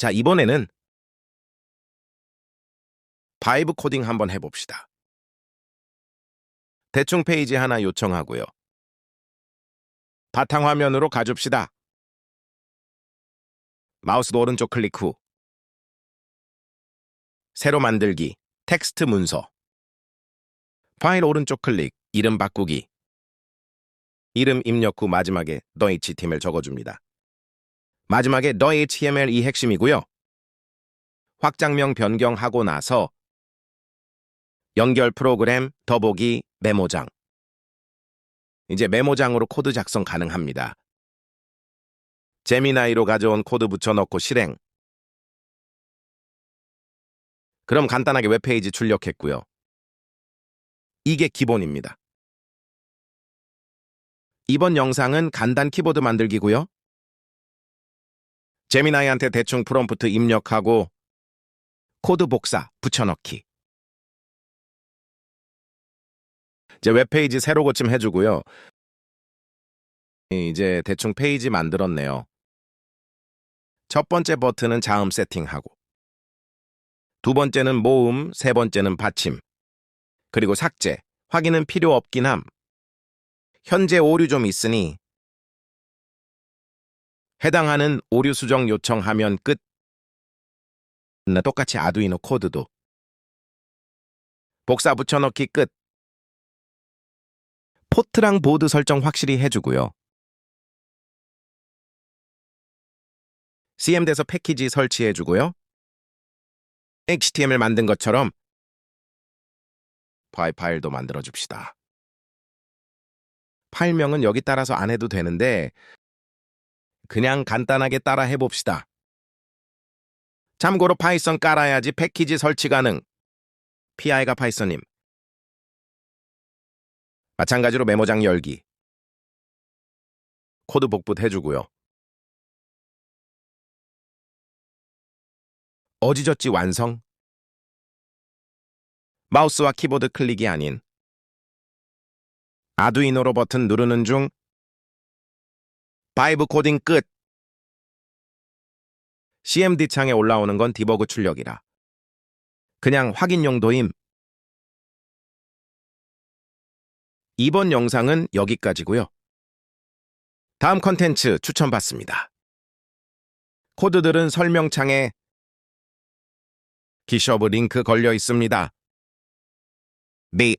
자, 이번에는 바이브 코딩 한번 해봅시다. 대충 페이지 하나 요청하고요. 바탕화면으로 가줍시다. 마우스 오른쪽 클릭 후 새로 만들기, 텍스트 문서 파일 오른쪽 클릭, 이름 바꾸기 이름 입력 후 마지막에 더 HTML 적어줍니다. 마지막에 더 HTML 이 핵심이고요. 확장명 변경하고 나서 연결 프로그램, 더보기, 메모장 이제 메모장으로 코드 작성 가능합니다. 제미나이로 가져온 코드 붙여넣고 실행 그럼 간단하게 웹페이지 출력했고요. 이게 기본입니다. 이번 영상은 간단 키보드 만들기고요. 제미나이한테 대충 프롬프트 입력하고 코드 복사, 붙여넣기. 이제 웹페이지 새로 고침 해주고요. 이제 대충 페이지 만들었네요. 첫 번째 버튼은 자음 세팅하고 두 번째는 모음, 세 번째는 받침 그리고 삭제, 확인은 필요 없긴 함. 현재 오류 좀 있으니 해당하는 오류 수정 요청 하면 끝. 나 똑같이 아두이노 코드도 복사 붙여넣기 끝. 포트랑 보드 설정 확실히 해주고요. CM돼서 패키지 설치해주고요. HTML 만든 것처럼 파일 파일도 만들어줍시다. 파일명은 여기 따라서 안 해도 되는데 그냥 간단하게 따라 해봅시다. 참고로 파이썬 깔아야지 패키지 설치 가능. PI가 파이썬님. 마찬가지로 메모장 열기. 코드 복붙 해주고요. 어지저지 완성. 마우스와 키보드 클릭이 아닌 아두이노로 버튼 누르는 중 바이브 코딩 끝. CMD 창에 올라오는 건 디버그 출력이라. 그냥 확인 용도임. 이번 영상은 여기까지고요. 다음 컨텐츠 추천받습니다. 코드들은 설명창에 기셔브 링크 걸려 있습니다. 네.